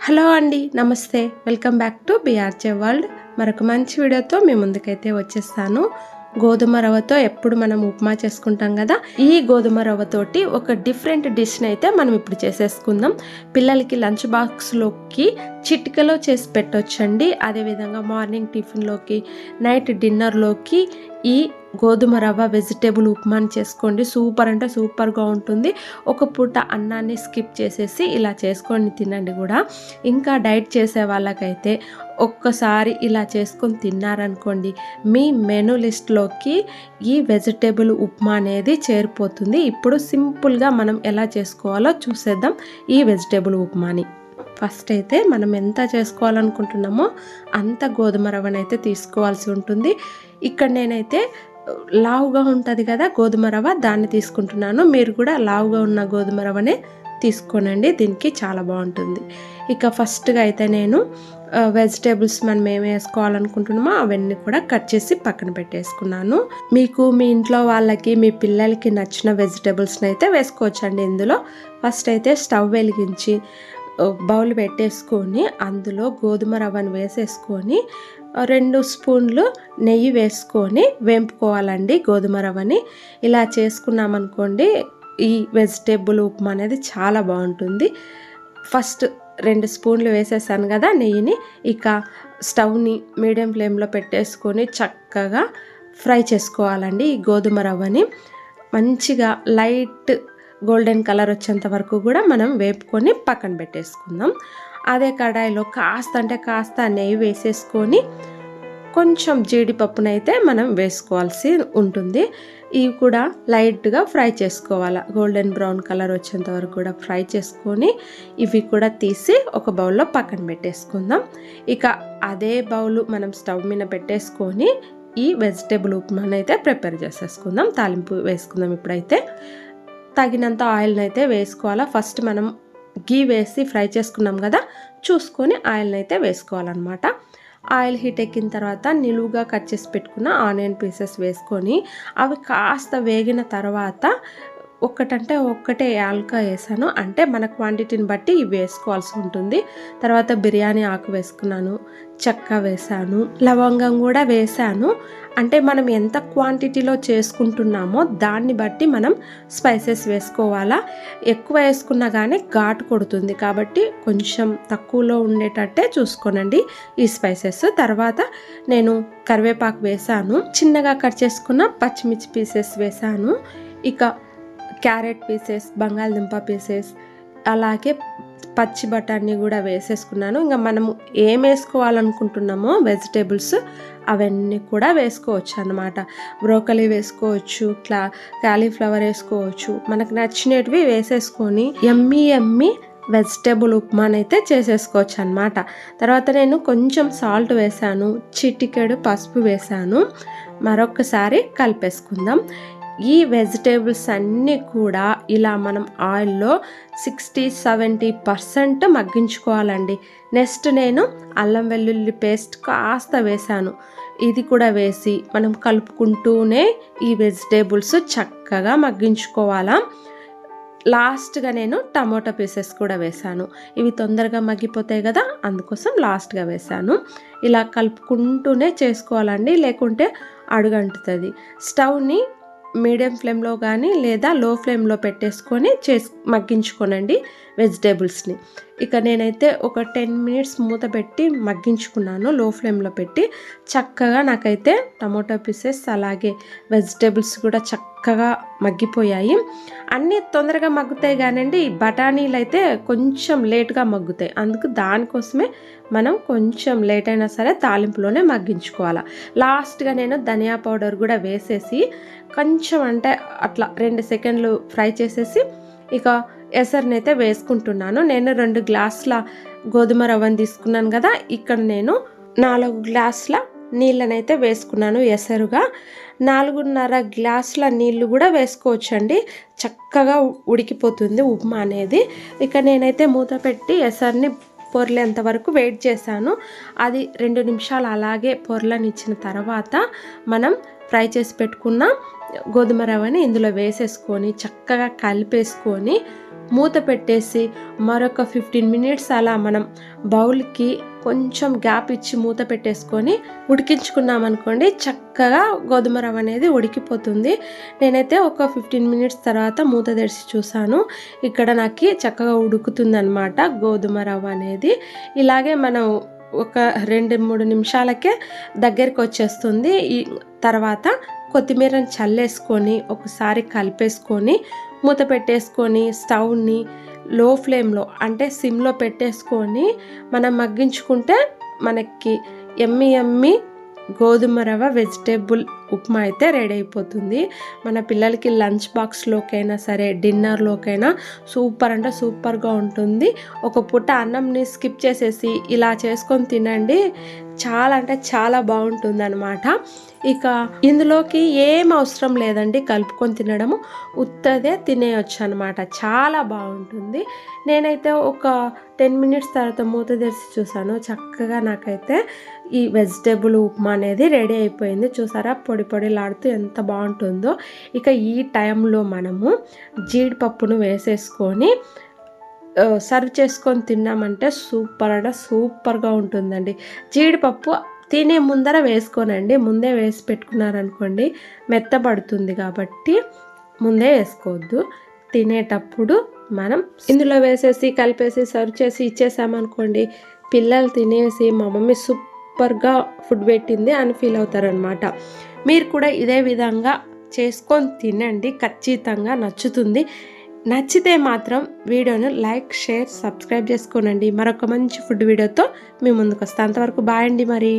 Hello అండి నమస్తే. Welcome back to BRJ world. మరొక మంచి వీడియోతో మీ ముందుకైతే వచ్చేస్తాను. గోధుమ రవ్వతో ఎప్పుడు మనం ఉప్మా చేసుకుంటాం కదా ఈ గోధుమ రవ్వతోటి ఒక డిఫరెంట్ డిష్ని అయితే మనం ఇప్పుడు చేసేసుకుందాం. పిల్లలకి లంచ్ బాక్స్లోకి చిటికలో చేసి పెట్టొచ్చండి. అదేవిధంగా మార్నింగ్ టిఫిన్లోకి నైట్ డిన్నర్లోకి ఈ గోధుమ రవ్వ వెజిటేబుల్ ఉప్మాని చేసుకోండి. సూపర్ అంటే సూపర్గా ఉంటుంది. ఒక పూట అన్నాన్ని స్కిప్ చేసేసి ఇలా చేసుకొని తినండి కూడా. ఇంకా డైట్ చేసే వాళ్ళకైతే ఒక్కసారి ఇలా చేసుకొని తిన్నారనుకోండి మీ మెనూ లిస్ట్లోకి ఈ వెజిటేబుల్ ఉప్మా అనేది చేరిపోతుంది. ఇప్పుడు సింపుల్గా మనం ఎలా చేసుకోవాలో చూసేద్దాం ఈ వెజిటేబుల్ ఉప్మాని. ఫస్ట్ అయితే మనం ఎంత చేసుకోవాలనుకుంటున్నామో అంత గోధుమ రవ్వనైతే తీసుకోవాల్సి ఉంటుంది. ఇక్కడ నేనైతే లావుగా ఉంటుంది కదా గోధుమ రవ్వ దాన్ని తీసుకుంటున్నాను. మీరు కూడా లావుగా ఉన్న గోధుమ రవ్వనే తీసుకోనండి. దీనికి చాలా బాగుంటుంది. ఇక ఫస్ట్గా అయితే నేను వెజిటేబుల్స్ మనం ఏమి వేసుకోవాలనుకుంటున్నామో అవన్నీ కూడా కట్ చేసి పక్కన పెట్టేసుకున్నాను. మీకు మీ ఇంట్లో వాళ్ళకి మీ పిల్లలకి నచ్చిన వెజిటేబుల్స్ని అయితే వేసుకోవచ్చండి ఇందులో. ఫస్ట్ అయితే స్టవ్ వెలిగించి బౌల్ పెట్టేసుకొని అందులో గోధుమ రవ్వను వేసేసుకొని రెండు స్పూన్లు నెయ్యి వేసుకొని వేంపుకోవాలండి గోధుమ రవ్వని. ఇలా చేసుకున్నామనుకోండి ఈ వెజిటేబుల్ ఉప్మా అనేది చాలా బాగుంటుంది. ఫస్ట్ రెండు స్పూన్లు వేసేసాను కదా నెయ్యిని ఇక స్టవ్ని మీడియం ఫ్లేమ్లో పెట్టేసుకొని చక్కగా ఫ్రై చేసుకోవాలండి ఈ గోధుమ రవ్వని. మంచిగా లైట్ గోల్డెన్ కలర్ వచ్చేంత వరకు కూడా మనం వేపుకొని పక్కన పెట్టేసుకుందాం. అదే కడాయిలో కాస్త అంటే కాస్త నెయ్యి వేసేసుకొని కొంచెం జీడిపప్పునైతే మనం వేసుకోవాల్సి ఉంటుంది. ఇవి కూడా లైట్గా ఫ్రై చేసుకోవాలి. గోల్డెన్ బ్రౌన్ కలర్ వచ్చేంత వరకు కూడా ఫ్రై చేసుకొని ఇవి కూడా తీసి ఒక బౌల్లో పక్కన పెట్టేసుకుందాం. ఇక అదే బౌల్ మనం స్టవ్ మీద పెట్టేసుకొని ఈ వెజిటేబుల్ ఉప్మానైతే ప్రిపేర్ చేసేసుకుందాం. తాలింపు వేసుకుందాం ఇప్పుడైతే. తగినంత ఆయిల్ని అయితే వేసుకోవాలా. ఫస్ట్ మనం గీ వేసి ఫ్రై చేసుకున్నాం కదా చూసుకొని ఆయిల్ని అయితే వేసుకోవాలన్నమాట. ఆయిల్ హీట్ ఎక్కిన తర్వాత నిలువుగా కట్ చేసి పెట్టుకున్న ఆనియన్ పీసెస్ వేసుకొని అవి కాస్త వేగిన తర్వాత ఒక్కటంటే ఒక్కటే యాల్కా వేసాను. అంటే మన క్వాంటిటీని బట్టి ఇవి వేసుకోవాల్సి ఉంటుంది. తర్వాత బిర్యానీ ఆకు వేసుకున్నాను చెక్క వేసాను లవంగం కూడా వేసాను. అంటే మనం ఎంత క్వాంటిటీలో చేసుకుంటున్నామో దాన్ని బట్టి మనం స్పైసెస్ వేసుకోవాలా? ఎక్కువ వేసుకున్నా కానీ ఘాటు కొడుతుంది. కాబట్టి కొంచెం తక్కువలో ఉండేటట్టే చూసుకోనండి ఈ స్పైసెస్. తర్వాత నేను కరివేపాకు వేసాను. చిన్నగా కట్ చేసుకున్న పచ్చిమిర్చి పీసెస్ వేసాను. ఇక క్యారెట్ పీసెస్ బంగాళదుంప పీసెస్ అలాగే పచ్చి బఠానీ కూడా వేసేసుకున్నాను. ఇంకా మనము ఏం వేసుకోవాలనుకుంటున్నామో వెజిటేబుల్స్ అవన్నీ కూడా వేసుకోవచ్చు అనమాట బ్రోకలీ వేసుకోవచ్చు క్లా క్యాలీఫ్లవర్ వేసుకోవచ్చు. మనకు నచ్చినవి వేసేసుకొని ఎమ్మి ఎమ్మి వెజిటేబుల్ ఉప్మానైతే చేసేసుకోవచ్చు అనమాట తర్వాత నేను కొంచెం సాల్ట్ వేసాను చిటికెడు పసుపు వేసాను. మరొకసారి కలిపేసుకుందాం. ఈ వెజిటేబుల్స్ అన్నీ కూడా ఇలా మనం ఆయిల్లో సిక్స్టీ సెవెంటీ పర్సెంట్ మగ్గించుకోవాలండి. నెక్స్ట్ నేను అల్లం వెల్లుల్లి పేస్ట్ కాస్త వేసాను ఇది కూడా వేసి మనం కలుపుకుంటూనే ఈ వెజిటేబుల్స్ చక్కగా మగ్గించుకోవాలా. లాస్ట్గా నేను టమోటా పీసెస్ కూడా వేసాను ఇవి తొందరగా మగ్గిపోతాయి కదా అందుకోసం లాస్ట్గా వేసాను ఇలా కలుపుకుంటూనే చేసుకోవాలండి లేకుంటే అడుగంటుతుంది. స్టవ్ని మీడియం ఫ్లేమ్లో కానీ లేదా లో ఫ్లేమ్లో పెట్టేసుకొని చేసి మగ్గించుకోనండి వెజిటేబుల్స్ని. ఇక నేనైతే ఒక టెన్ మినిట్స్ మూత పెట్టి మగ్గించుకున్నాను లో ఫ్లేమ్లో పెట్టి. చక్కగా నాకైతే టమోటో పీసెస్ అలాగే వెజిటేబుల్స్ కూడా చక్కగా మగ్గిపోయాయి. అన్నీ తొందరగా మగ్గుతాయి కానండి బఠానీలు అయితే కొంచెం లేట్గా మగ్గుతాయి. అందుకు దానికోసమే మనం కొంచెం లేట్ అయినా సరే తాలింపులోనే మగ్గించుకోవాలి. లాస్ట్గా నేను ధనియా పౌడర్ కూడా వేసేసి కొంచెం అంటే అట్లా రెండు సెకండ్లు ఫ్రై చేసేసి ఇక ఎసరినైతే వేసుకుంటున్నాను. నేను రెండు గ్లాసుల గోధుమ రవ్వను తీసుకున్నాను కదా ఇక్కడ నేను నాలుగు గ్లాసుల నీళ్ళనైతే వేసుకున్నాను. ఎసరుగా నాలుగున్నర గ్లాసుల నీళ్ళు కూడా వేసుకోవచ్చండి. చక్కగా ఉడికిపోతుంది ఉప్మా అనేది. ఇక నేనైతే మూత పెట్టి ఎసర్ని పొరలేంత వరకు వెయిట్ చేశాను. అది రెండు నిమిషాలు అలాగే పొరలనిచ్చిన తర్వాత మనం ఫ్రై చేసి పెట్టుకున్న గోధుమ రవ్వని ఇందులో వేసేసుకొని చక్కగా కలిపేసుకొని మూత పెట్టేసి మరొక ఫిఫ్టీన్ మినిట్స్ అలా మనం బౌల్కి కొంచెం గ్యాప్ ఇచ్చి మూత పెట్టేసుకొని ఉడికించుకున్నాం అనుకోండి చక్కగా గోధుమ రవ్వ అనేది ఉడికిపోతుంది. నేనైతే ఒక ఫిఫ్టీన్ మినిట్స్ తర్వాత మూత తెరిచి చూసాను ఇక్కడ నాకు చక్కగా ఉడుకుతుంది అనమాట గోధుమ రవ్వ అనేది. ఇలాగే మనం ఒక రెండు మూడు నిమిషాలకే దగ్గరికి వచ్చేస్తుంది. ఈ తర్వాత కొత్తిమీరని చల్లేసుకొని ఒకసారి కలిపేసుకొని మూత పెట్టేసుకొని స్టవ్ని లో ఫ్లేమ్లో అంటే సిమ్లో పెట్టేసుకొని మనం మగ్గించుకుంటే మనకి ఎమ్మి ఎమ్మి గోధుమ రవ్వ వెజిటేబుల్ ఉప్మా అయితే రెడీ అయిపోతుంది. మన పిల్లలకి లంచ్ బాక్స్లోకైనా సరే డిన్నర్లోకైనా సూపర్ అంటే సూపర్గా ఉంటుంది. ఒక పూట అన్నంని స్కిప్ చేసేసి ఇలా చేసుకొని తినండి. చాలా అంటే చాలా బాగుంటుంది అనమాట ఇక ఇందులోకి ఏం అవసరం లేదండి కలుపుకొని తినడము. ఉత్తదే తినేయచ్చు అనమాట చాలా బాగుంటుంది. నేనైతే ఒక టెన్ మినిట్స్ తర్వాత మూత తెరిచి చూసాను. చక్కగా నాకైతే ఈ వెజిటేబుల్ ఉప్మా అనేది రెడీ అయిపోయింది. చూసారా? పొడి పొడి పొడిలాడుతూ ఎంత బాగుంటుందో ఇక ఈ టైంలో మనము జీడిపప్పును వేసేసుకొని సర్వ్ చేసుకొని తిన్నామంటే సూపర్ అంటే సూపర్గా ఉంటుందండి. జీడిపప్పు తినే ముందర వేసుకోనండి. ముందే వేసి పెట్టుకున్నారనుకోండి మెత్తబడుతుంది కాబట్టి ముందే వేసుకోవద్దు. తినేటప్పుడు మనం ఇందులో వేసేసి కలిపేసి సర్వ్ చేసి ఇచ్చేసామనుకోండి పిల్లలు తినేసి మా మమ్మీ సూపర్గా ఫుడ్ పెట్టింది అని ఫీల్ అవుతారనమాట మీరు కూడా ఇదే విధంగా చేసుకొని తినండి. ఖచ్చితంగా నచ్చుతుంది. నచ్చితే మాత్రం వీడియోను లైక్ షేర్ సబ్స్క్రైబ్ చేసుకోనండి. మరొక మంచి ఫుడ్ వీడియోతో మీ ముందుకు వస్తాను. అంతవరకు బాయ్ అండి మరి.